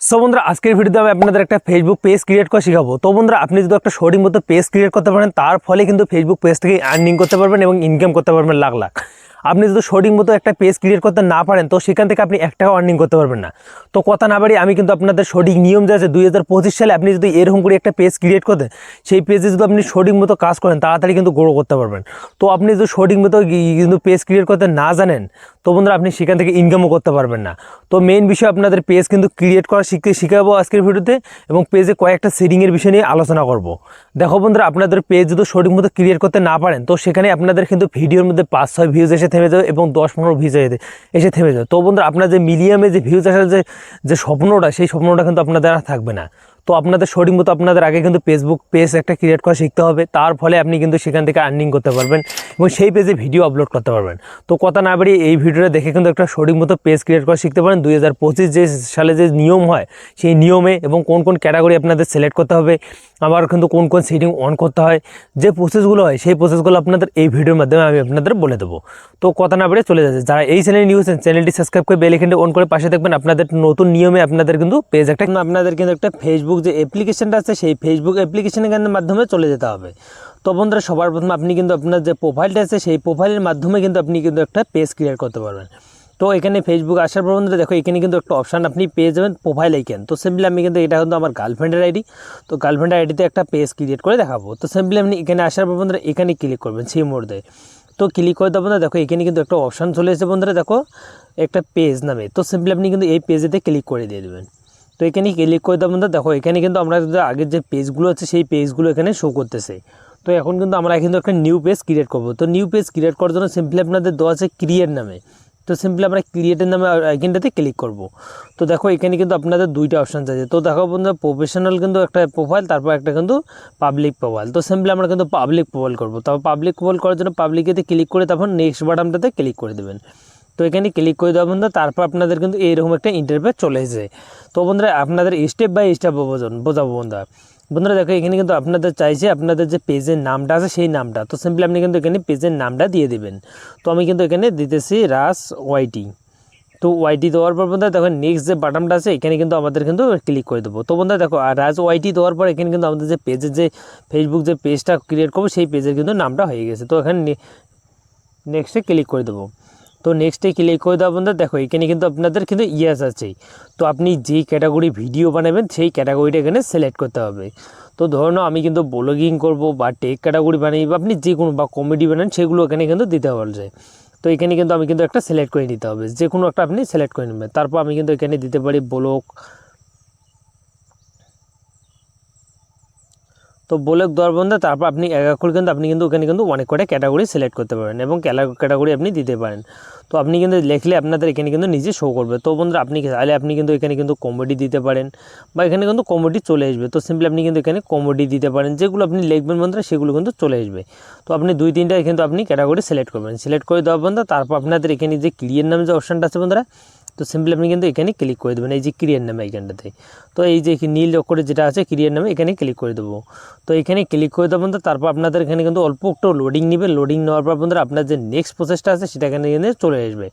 So বন্ধুরা, আজকের ভিডিওতে আমি আপনাদের একটা ফেসবুক পেজ ক্রিয়েট করে শেখাবো। তো বন্ধুরা, আপনি যদি একটা সঠিক মতো পেজ ক্রিয়েট করতে পারেন, তার ফলে কিন্তু ফেসবুক পেজ থেকে আর্নিং করতে পারবেন এবং ইনকাম করতে পারবেন লাখ লাখ। আপনি যদি সঠিক মতো একটা পেজ ক্রিয়েট করতে না পারেন, তো সেখান থেকে আপনি একটাও আর্নিং করতে পারবেন না। তো কথা না বাড়ি আমি কিন্তু আপনাদের সঠিক নিয়ম যে আছে, দুই হাজার পঁচিশ সালে আপনি যদি এরকম করে একটা পেজ ক্রিয়েট করতেন সেই পেজে যদি আপনি সঠিক মতো কাজ করেন, তাড়াতাড়ি কিন্তু গ্রো করতে পারবেন। তো আপনি যদি সঠিক মতো কিন্তু পেজ ক্রিয়েট করতে না জানেন তো বন্ধুরা, আপনি সেখান থেকে ইনকামও করতে পারবেন না। তো মেইন বিষয় আপনাদের পেজ কিন্তু ক্রিয়েট করা শিখতে শিখাবো আজকের ভিডিওতে এবং পেজে কয়েকটা সেটিংয়ের বিষয় নিয়ে আলোচনা করব। দেখো বন্ধুরা, আপনাদের পেজ যদি সঠিক মতো ক্রিয়েট করতে না পারেন, তো সেখানে আপনাদের কিন্তু ভিডিওর মধ্যে পাঁচ, ছয় ভিউজ এসে থেমে যাবে এবং দশ, পনেরো ভিউজ এসে থেমে যাবে। তো বন্ধুরা, আপনার যে মিলিয়ামে যে ভিউজ আসার যে যে স্বপ্নটা, সেই স্বপ্নটা কিন্তু আপনাদের আর থাকবে না। তো আপনাদের সঠিক মতো আপনাদের আগে কিন্তু ফেসবুক পেজ একটা ক্রিয়েট করা শিখতে হবে। তার ফলে আপনি কিন্তু সেখান থেকে আর্নিং করতে পারবেন এবং সেই পেজে ভিডিও আপলোড করতে পারবেন। তো কথা না বাড়িয়ে এই ভিডিওটা দেখে কিন্তু একটা সঠিক মতো পেজ ক্রিয়েট করা শিখতে পারেন। দুই হাজার পঁচিশ যে সালে যে নিয়ম হয়, সেই নিয়মে এবং কোন কোন ক্যাটাগরি আপনাদের সিলেক্ট করতে হবে, আবার কিন্তু কোন কোন সেটিং অন করতে হয়, যে প্রসেসগুলো হয়, সেই প্রসেসগুলো আপনাদের এই ভিডিওর মাধ্যমে আমি আপনাদের বলে দেবো। তো কথা না বাড়িয়ে চলে যাচ্ছে। যারা এই চ্যানেল নিউজ চ্যানেলটি সাবস্ক্রাইব করে বেল অন করে পাশে দেখবেন। আপনাদের নতুন নিয়মে আপনাদের কিন্তু পেজ একটা আপনাদের কিন্তু একটা ফেসবুক যে অ্যাপ্লিকেশনটা আছে, সেই ফেসবুক অ্যাপ্লিকেশনের মাধ্যমে চলে যেতে হবে। তো বন্ধুরা, সবার প্রথমে আপনি কিন্তু আপনার যে প্রোফাইলটা আছে, সেই প্রোফাইলের মাধ্যমে কিন্তু আপনি কিন্তু একটা পেজ ক্রিয়েট করতে পারবেন। তো এখানে ফেসবুক আসার পর বন্ধুরা, দেখো, এখানে কিন্তু একটা অপশান আপনি পেয়ে যাবেন প্রোফাইল আইকেন তো সিম্পলি আমি কিন্তু এটা কিন্তু আমার গার্লফ্রেন্ডের আইডি তো গার্লফ্রেন্ডের আইডিতে একটা পেজ ক্রিয়েট করে দেখাবো। তো সিম্পলি আপনি এখানে আসার পর বন্ধুরা, এখানে ক্লিক করবেন সেই মোড়ে তো ক্লিক করে দেবো না দেখো, এখানে কিন্তু একটা অপশান চলে এসেছে বন্ধুরা, দেখো, একটা পেজ নামে। তো সিম্পলি আপনি কিন্তু এই পেজেতে ক্লিক করে দিয়ে দেবেন। তো এখানে ক্লিক করে দেবো দেখো, এখানে কিন্তু আমরা আগের যে পেজগুলো আছে, সেই পেজগুলো এখানে শো করতেছে। তো এখন কিন্তু আমরা কিন্তু একটা নিউ পেজ ক্রিয়েট করব। তো নিউ পেজ ক্রিয়েট করার জন্য সিম্পলি আপনাদের দেওয়া আছে ক্রিয়েট নামে। তো সিম্পলি আমরা ক্রিয়েটের নামে এখানটাতে ক্লিক করব। তো দেখো, এখানে কিন্তু আপনাদের দুইটা অপশান আছে। তো দেখো বন্ধুরা প্রফেশনাল কিন্তু একটা প্রোফাইল তারপর একটা কিন্তু পাবলিক প্রোফাইল তো সিম্পলি আমরা কিন্তু পাবলিক প্রোফাইল করব। তারপর পাবলিক প্রোফাইল করার জন্য পাবলিকেতে ক্লিক করে তারপর নেক্সট বাটনটাতে ক্লিক করে দেবেন। তো এখানে ক্লিক করে দেওয়া বন্ধুরা, তারপর আপনাদের কিন্তু এইরকম একটা ইন্টারভিউ চলে এসেছে। তো বন্ধুরা, আপনাদের স্টেপ বাই স্টেপ বোঝাবো বন্ধুরা। বন্ধুরা দেখো, এখানে কিন্তু আপনাদের চাইছে আপনাদের যে পেজের নামটা আছে সেই নামটা। তো সিম্পলি আপনি কিন্তু এখানে পেজের নামটা দিয়ে দেবেন। তো আমি কিন্তু এখানে দিতেছি রাস ওয়াইটি তো ওয়াইটি দেওয়ার পর বন্ধুরা দেখো নেক্সট যে বাটনটা আছে, এখানে কিন্তু আমাদের কিন্তু ক্লিক করে দেবো। তো বন্ধুরা দেখো, আর রাজ ওয়াইটি দেওয়ার পর এখানে কিন্তু আমাদের যে পেজের যে ফেসবুক যে পেজটা ক্রিয়েট করব, সেই পেজের কিন্তু নামটা হয়ে গেছে। তো এখানে নেক্সটে ক্লিক করে দেবো। তো নেক্সটে ক্লিক করে দেওয়া বন্ধুরা। দেখো, এখানে কিন্তু আপনাদের কিন্তু ইয়াস আছে। তো আপনি যেই ক্যাটাগরি ভিডিও বানাবেন, সেই ক্যাটাগরিটা এখানে সিলেক্ট করতে হবে। তো ধরুন আমি কিন্তু ব্লগিং করব বা টেক ক্যাটাগরি বানাই বা আপনি যে কোনো বা কমেডি বানান, সেগুলো এখানে কিন্তু দিতে পারছে তো এখানে কিন্তু আমি কিন্তু একটা সিলেক্ট করে নিতে হবে। যে কোনো একটা আপনি সিলেক্ট করে নেবেন। তারপর আমি কিন্তু এখানে দিতে পারি ব্লগ তো বলে দেওয়ার বন্ধু তারপর আপনি করে কিন্তু আপনি কিন্তু ওখানে কিন্তু অনেক কটা ক্যাটাগরি সিলেক্ট করতে পারেন এবং ক্যাটাগরি আপনি দিতে পারেন। তো আপনি কিন্তু লিখলে আপনাদের এখানে কিন্তু নিজে শো করবে। তো বন্ধুরা আপনি চাইলে আপনি কিন্তু এখানে কিন্তু কমেডি দিতে পারেন বা এখানে কিন্তু কমেডি চলে আসবে। তো সিম্পলি আপনি কিন্তু এখানে কমেডি দিতে পারেন। যেগুলো আপনি লিখবেন বন্ধুরা সেগুলো কিন্তু চলে আসবে। তো আপনি দুই তিনটা কিন্তু আপনি ক্যাটাগরি সিলেক্ট করবেন। সিলেক্ট করে দেওয়ার বন্ধু তারপর আপনাদের এখানে যে ক্লিয়ার নামে যে অপশানটা আছে বন্ধুরা তো সিম্পলি আপনি কিন্তু এখানে ক্লিক করে দেবেন, এই যে ক্রিয়ার নামে এইখানটাতে। তো এই যে নীল অক্ষরে যেটা আছে ক্রিয়ার নামে এখানে ক্লিক করে দেবো। তো এখানে ক্লিক করে দেবেন তো তারপর আপনাদের এখানে কিন্তু অল্প একটু লোডিং নেবে। লোডিং নেওয়ার পর বন্ধুরা আপনার যে নেক্সট প্রসেসটা আছে, সেটা এখানে কিন্তু চলে আসবে।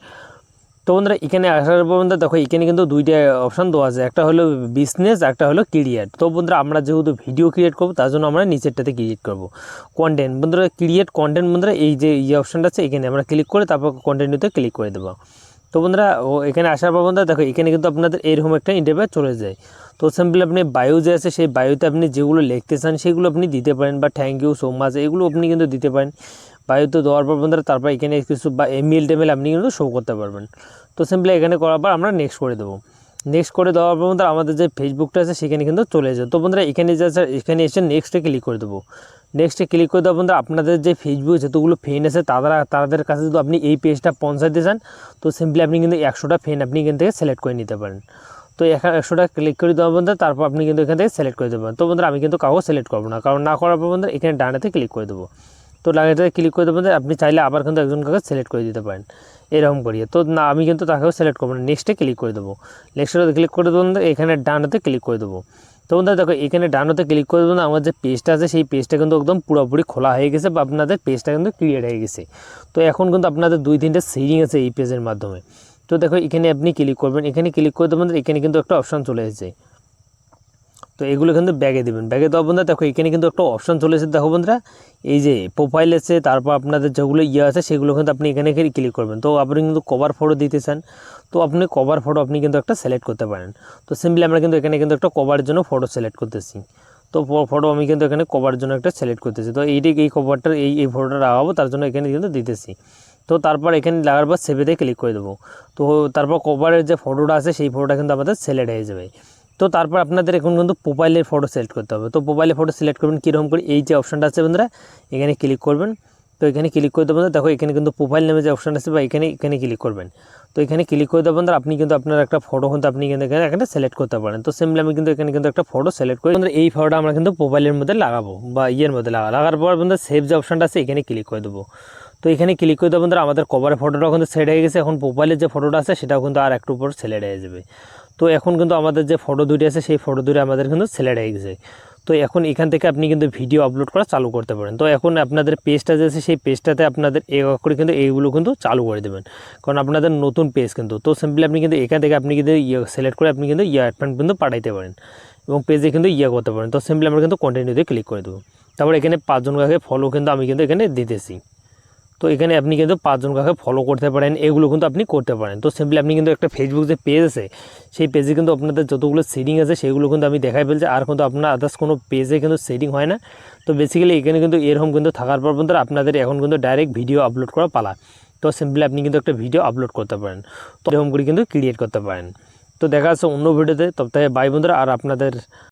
তো বন্ধুরা এখানে আসার পর বন্ধুরা দেখো, এখানে কিন্তু দুইটা অপশান দেওয়া আছে। একটা হলো বিজনেস একটা হলো ক্রিয়েট তো বন্ধুরা আমরা যেহেতু ভিডিও ক্রিয়েট করব, তার জন্য আমরা নিচেরটাতে ক্রিয়েট করব। কন্টেন্ট বন্ধুরা ক্রিয়েট কন্টেন্ট বন্ধুরা এই যে ইয়ে অপশানটা আছে, এখানে আমরা ক্লিক করে তারপর কন্টেন্টতে ক্লিক করে দেবো। তো বন্ধুরা, ও এখানে আসার পর বন্ধুরা, দেখো, এখানে কিন্তু আপনাদের এরকম একটা ইন্টারভিউ চলে যায়। তো সিম্পলি আপনি বায়ু যে আছে, সেই বায়ুতে আপনি যেগুলো লিখতে চান, সেগুলো আপনি দিতে পারেন বা থ্যাংক ইউ সো মাচ এগুলো আপনি কিন্তু দিতে পারেন। বায়ুতে দেওয়ার পর বন্ধুরা, তারপর এখানে কিছু বা এমএল টেমেল আপনি কিন্তু শো করতে পারবেন। তো সিম্পলি এখানে করার পর আমরা নেক্সট করে দেবো। নেক্সট করে দেওয়ার পর বন্ধুরা, আমাদের যে ফেসবুকটা আছে সেখানে কিন্তু চলে যায় তো বন্ধুরা, এখানে যে এখানে এসে নেক্সটে ক্লিক করে দেবো। নেক্সটে ক্লিক করে দেওয়া বন্ধুরা, আপনাদের যে ফেসবুক যতগুলো ফ্রেন্ড আছে, তারা, তাদের কাছে যদি আপনি এই পেজটা পৌঁছাতে চান, তো সিম্পলি আপনি কিন্তু একশোটা ফ্রেন্ড আপনি এখান থেকে সিলেক্ট করে নিতে পারেন। তো এখানে একশোটা ক্লিক করে দেওয়া বন্ধুরা, তারপর আপনি কিন্তু এখান থেকে সিলেক্ট করে দেবেন। তো বন্ধুরা, আমি কিন্তু কাউকে সিলেক্ট করব না, কারণ না করার পর বন্ধুরা, এখানে ডানাতে ক্লিক করে দেবো। তো ডানাতে ক্লিক করে দেবেন, আপনি চাইলে আবার কিন্তু একজন কাউকে সিলেক্ট করে দিতে পারেন। এরকম করিয়ে। তো না, আমি কিন্তু তাকেও সিলেক্ট করব না। নেক্সটে ক্লিক করে দেবো। নেক্সটে ক্লিক করে দেবো এখানে ডানাতে ক্লিক করে দেবো। তো বন্ধুরা, দেখো, এখানে ডানোতে ক্লিক করে দেবেন আমার যে পেজটা আছে, সেই পেজটা কিন্তু একদম পুরোপুরি খোলা হয়ে গেছে বা আপনাদের পেজটা কিন্তু ক্রিয়েট হয়ে গেছে। তো এখন কিন্তু আপনাদের দুই তিনটে সেটিং আছে এই পেজের মাধ্যমে। তো দেখো, এখানে আপনি ক্লিক করবেন, এখানে ক্লিক করে দেবেন, এখানে কিন্তু একটা অপশান চলে এসেছে। তো এগুলো কিন্তু ব্যাগে দেবেন। ব্যাগে দেওয়া বন্ধুরা, দেখো এখানে কিন্তু একটা অপশান চলে এসেছে। দেখো বন্ধুরা, এই যে প্রোফাইল আছে, তারপর আপনাদের যেগুলো ইয়ে আছে, সেগুলো কিন্তু আপনি এখানে ক্লিক করবেন। তো আপনি কিন্তু কভার ফটো দিতে চান, তো আপনি কভার ফটো আপনি কিন্তু একটা সিলেক্ট করতে পারেন। তো সিম্পলি আমরা কিন্তু এখানে কিন্তু একটা কভারের জন্য ফটো সিলেক্ট করতেছি। তো ফটো আমি কিন্তু এখানে কভারের জন্য একটা সিলেক্ট করতেছি। তো এইটি, এই কভারটার এই এই ফটোটা লাগাবো, তার জন্য এখানে কিন্তু দিতেছি। তো তারপর এখানে লাগার পর সেভেতে ক্লিক করে দেবো। তো তারপর কভারের যে ফটোটা আছে, সেই ফটোটা কিন্তু আমাদের সিলেক্ট হয়ে যাবে। তো তারপর আপনাদের এখন কিন্তু প্রোফাইলের ফটো সিলেক্ট করতে হবে। তো প্রোফাইলের ফটো সিলেক্ট করবেন কীরকম করে? এই যে অপশানটা আছে বন্ধুরা, এখানে ক্লিক করবেন। তো এখানে ক্লিক করে দেবেন। দেখো এখানে কিন্তু প্রোফাইল নামে যে অপশান আছে বা এখানে এখানে ক্লিক করবেন। তো এখানে ক্লিক করে দেবেন। আপনি কিন্তু আপনার একটা ফটো কিন্তু আপনি কিন্তু এখানে একটা সিলেক্ট করতে পারেন। তো সিম্পলি আমি কিন্তু এখানে কিন্তু একটা ফটো সিলেক্ট করি। বন্ধুরা, এই ফটোটা আমরা কিন্তু প্রোফাইলের মধ্যে লাগাবো বা ইয়ের মধ্যে লাগা লাগার পর বন্ধুরা সেভ যে অপশানটা আছে, এখানে ক্লিক করে দেবো। তো এখানে ক্লিক করে দেবো। বন্ধুরা, আমাদের কভারের ফটোটাও কিন্তু সেট হয়ে গেছে। এখন প্রোফাইলের যে ফটোটা আছে, সেটাও কিন্তু আর একটু পর সিলেক্ট হয়ে যাবে। তো এখন কিন্তু আমাদের যে ফটো দুটি আছে, সেই ফটো দুটি আমাদের কিন্তু সিলেক্ট হয়ে গেছে। তো এখন এখান থেকে আপনি কিন্তু ভিডিও আপলোড করা চালু করতে পারেন। তো এখন আপনাদের পেজটা যে আছে, সেই পেজটাতে আপনাদের এক করে কিন্তু এইগুলো কিন্তু চালু করে দেবেন। কারণ আপনাদের নতুন পেজ কিন্তু, তো সিম্পলি আপনি কিন্তু এখান থেকে আপনি কিন্তু ইয়ে সিলেক্ট করে আপনি কিন্তু ইয়ে কিন্তু পাঠাইতে পারেন এবং পেজে কিন্তু ইয়ে করতে পারেন। তো সিম্পলি আমরা কিন্তু কন্টিনিউতে ক্লিক করে দেবো। তারপর এখানে পাঁচজন কাকে ফলো কিন্তু আমি কিন্তু এখানে দিতেছি। তো এখানে আপনি কিন্তু পাঁচজন কাকে ফলো করতে পারেন, এগুলো কিন্তু আপনি করতে পারেন। তো সিম্পলি আপনি কিন্তু একটা ফেসবুক যে পেজ আছে, সেই পেজে কিন্তু আপনাদের যতগুলো সেটিং আছে, সেগুলো কিন্তু আমি দেখাই ফেলছি। আর কিন্তু আপনার আদার্স কোনো পেজে কিন্তু সেটিং হয় না। তো বেসিক্যালি এখানে কিন্তু এরকম কিন্তু থাকার পর পর্যন্ত আপনাদের এখন কিন্তু ডাইরেক্ট ভিডিও আপলোড করা পালা। তো সিম্পলি আপনি কিন্তু একটা ভিডিও আপলোড করতে পারেন। তো এরকম করে কিন্তু ক্রিয়েট করতে পারেন। তো দেখা যাচ্ছে অন্য ভিডিওতে তবে বাই বন্ধুরা, আর আপনাদের